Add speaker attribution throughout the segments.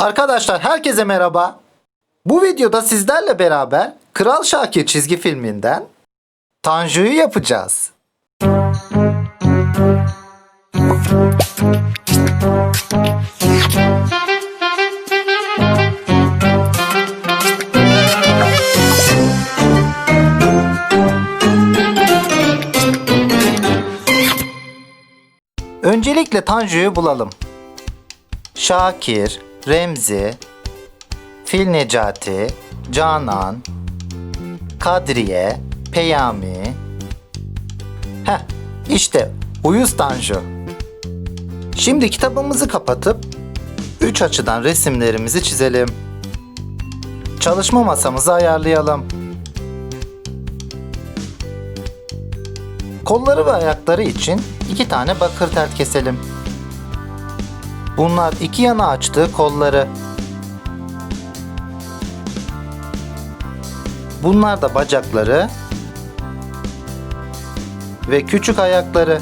Speaker 1: Arkadaşlar herkese merhaba. Bu videoda sizlerle beraber Kral Şakir çizgi filminden Tanju'yu yapacağız. Öncelikle Tanju'yu bulalım. Şakir, Remzi, Fil Necati, Canan, Kadriye, Peyami. Heh, işte Uyuz Tanju. Şimdi kitabımızı kapatıp üç açıdan resimlerimizi çizelim. Çalışma masamızı ayarlayalım. Kolları ve ayakları için iki tane bakır tel keselim. Bunlar iki yana açtığı kolları. Bunlar da bacakları ve küçük ayakları.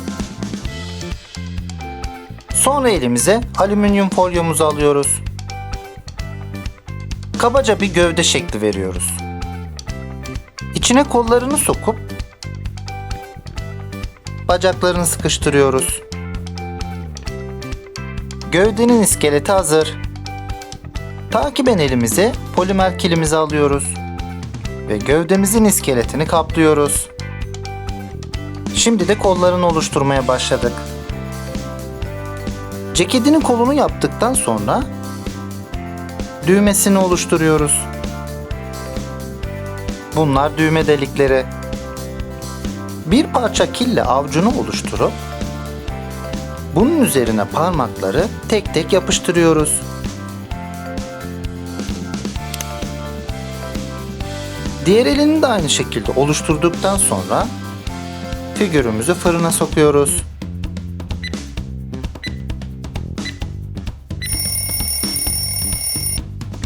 Speaker 1: Sonra elimize alüminyum folyomuzu alıyoruz. Kabaca bir gövde şekli veriyoruz. İçine kollarını sokup bacaklarını sıkıştırıyoruz. Gövdenin iskeleti hazır. Takiben elimize polimer kilimizi alıyoruz. Ve gövdemizin iskeletini kaplıyoruz. Şimdi de kollarını oluşturmaya başladık. Ceketinin kolunu yaptıktan sonra düğmesini oluşturuyoruz. Bunlar düğme delikleri. Bir parça kille avcunu oluşturup bunun üzerine parmakları tek tek yapıştırıyoruz. Diğer elini de aynı şekilde oluşturduktan sonra figürümüzü fırına sokuyoruz.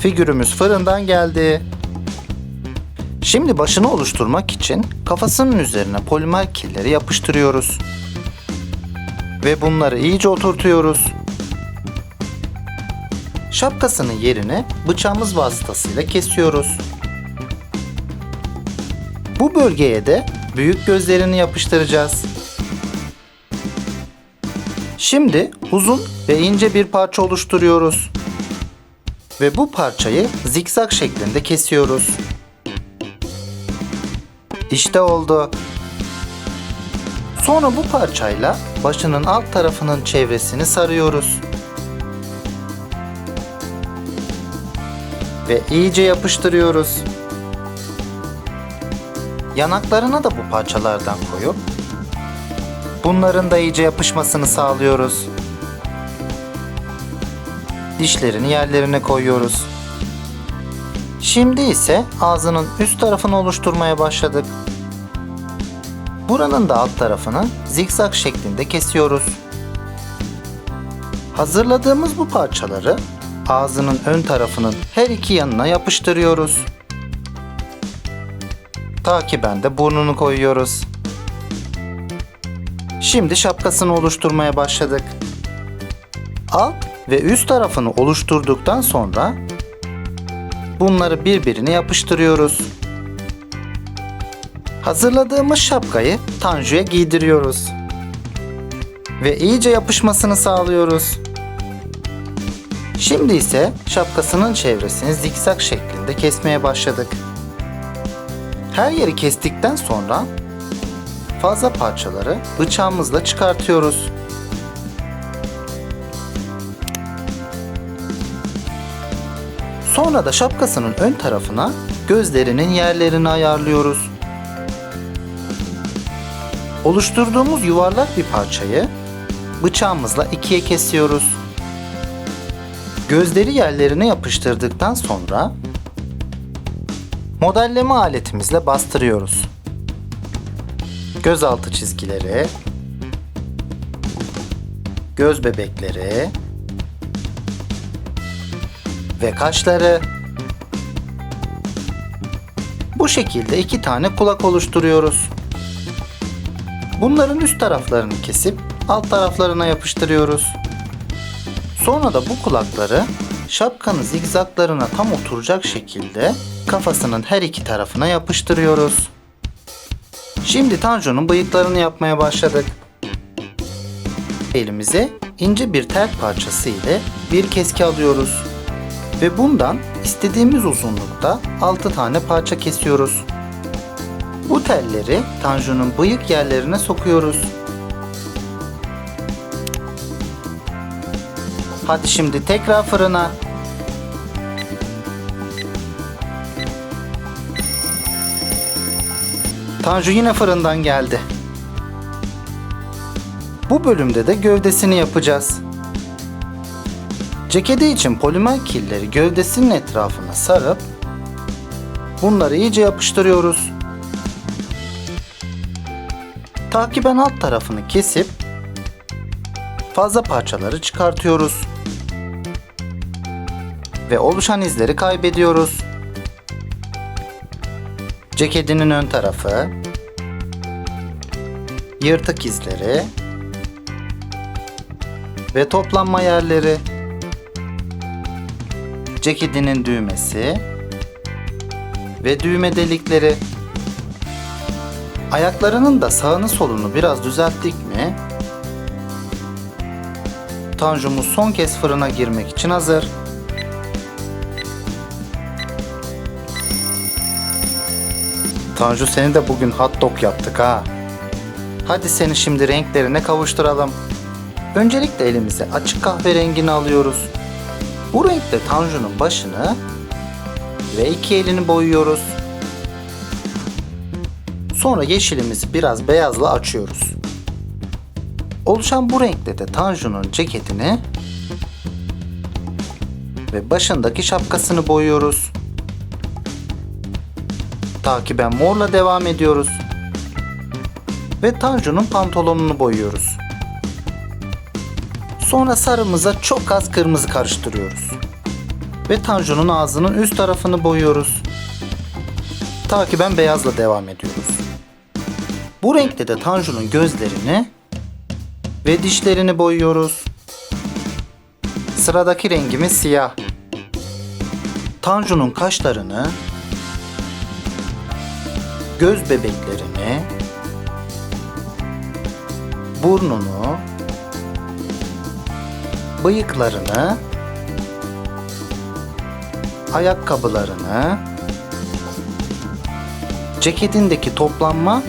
Speaker 1: Figürümüz fırından geldi. Şimdi başını oluşturmak için kafasının üzerine polimer killeri yapıştırıyoruz ve bunları iyice oturtuyoruz. Şapkasının yerini bıçağımız vasıtasıyla kesiyoruz. Bu bölgeye de büyük gözlerini yapıştıracağız. Şimdi uzun ve ince bir parça oluşturuyoruz. Ve bu parçayı zikzak şeklinde kesiyoruz. İşte oldu. Sonra bu parçayla başının alt tarafının çevresini sarıyoruz. Ve iyice yapıştırıyoruz. Yanaklarına da bu parçalardan koyup bunların da iyice yapışmasını sağlıyoruz. Dişlerini yerlerine koyuyoruz. Şimdi ise ağzının üst tarafını oluşturmaya başladık. Buranın da alt tarafını zikzak şeklinde kesiyoruz. Hazırladığımız bu parçaları ağzının ön tarafının her iki yanına yapıştırıyoruz. Takiben de burnunu koyuyoruz. Şimdi şapkasını oluşturmaya başladık. Alt ve üst tarafını oluşturduktan sonra bunları birbirine yapıştırıyoruz. Hazırladığımız şapkayı Tanju'ya giydiriyoruz. Ve iyice yapışmasını sağlıyoruz. Şimdi ise şapkasının çevresini zikzak şeklinde kesmeye başladık. Her yeri kestikten sonra fazla parçaları bıçağımızla çıkartıyoruz. Sonra da şapkasının ön tarafına gözlerinin yerlerini ayarlıyoruz. Oluşturduğumuz yuvarlak bir parçayı bıçağımızla ikiye kesiyoruz. Gözleri yerlerine yapıştırdıktan sonra modelleme aletimizle bastırıyoruz. Gözaltı çizgileri, göz bebekleri ve kaşları. Bu şekilde iki tane kulak oluşturuyoruz. Bunların üst taraflarını kesip alt taraflarına yapıştırıyoruz. Sonra da bu kulakları şapkanın zigzaklarına tam oturacak şekilde kafasının her iki tarafına yapıştırıyoruz. Şimdi Tanju'nun bıyıklarını yapmaya başladık. Elimize ince bir tel parçası ile bir keski alıyoruz. Ve bundan istediğimiz uzunlukta 6 tane parça kesiyoruz. Telleri Tanju'nun bıyık yerlerine sokuyoruz. Hadi şimdi tekrar fırına. Tanju yine fırından geldi. Bu bölümde de gövdesini yapacağız. Ceketi için polimer killeri gövdesinin etrafına sarıp bunları iyice yapıştırıyoruz. Takiben alt tarafını kesip fazla parçaları çıkartıyoruz. Ve oluşan izleri kaybediyoruz. Ceketinin ön tarafı, yırtık izleri ve toplanma yerleri, ceketinin düğmesi ve düğme delikleri. Ayaklarının da sağını solunu biraz düzelttik mi? Tanjumuz son kez fırına girmek için hazır. Tanju seni de bugün hot dog yaptık ha. Hadi seni şimdi renklerine kavuşturalım. Öncelikle elimize açık kahverengini alıyoruz. Bu renkte Tanju'nun başını ve iki elini boyuyoruz. Sonra yeşilimizi biraz beyazla açıyoruz. Oluşan bu renkte de Tanju'nun ceketini ve başındaki şapkasını boyuyoruz. Takiben morla devam ediyoruz. Ve Tanju'nun pantolonunu boyuyoruz. Sonra sarımıza çok az kırmızı karıştırıyoruz. Ve Tanju'nun ağzının üst tarafını boyuyoruz. Takiben beyazla devam ediyoruz. Bu renkte de Tanju'nun gözlerini ve dişlerini boyuyoruz. Sıradaki rengimiz siyah. Tanju'nun kaşlarını, göz bebeklerini, burnunu, bıyıklarını, ayakkabılarını, ceketindeki toplanma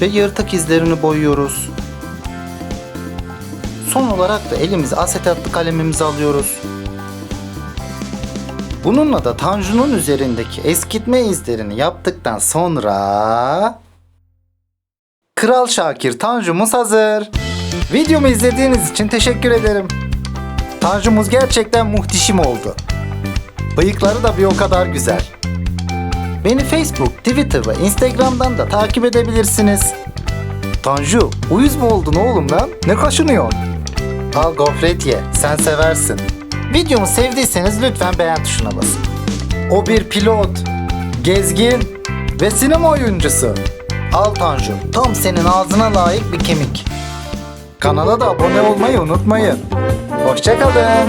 Speaker 1: ve yırtık izlerini boyuyoruz. Son olarak da elimize asetatlı kalemimizi alıyoruz. Bununla da Tanju'nun üzerindeki eskitme izlerini yaptıktan sonra Kral Şakir Tanju'muz hazır. Videomu izlediğiniz için teşekkür ederim. Tanju'muz gerçekten muhteşem oldu. Bıyıkları da bir o kadar güzel. Beni Facebook, Twitter ve Instagram'dan da takip edebilirsiniz. Tanju, uyuz mu oldun oğlum lan? Ne kaşınıyorsun? Al gofret ye, sen seversin. Videomu sevdiyseniz lütfen beğen tuşuna basın. O bir pilot, gezgin ve sinema oyuncusu. Al Tanju, tam senin ağzına layık bir kemik. Kanala da abone olmayı unutmayın. Hoşçakalın.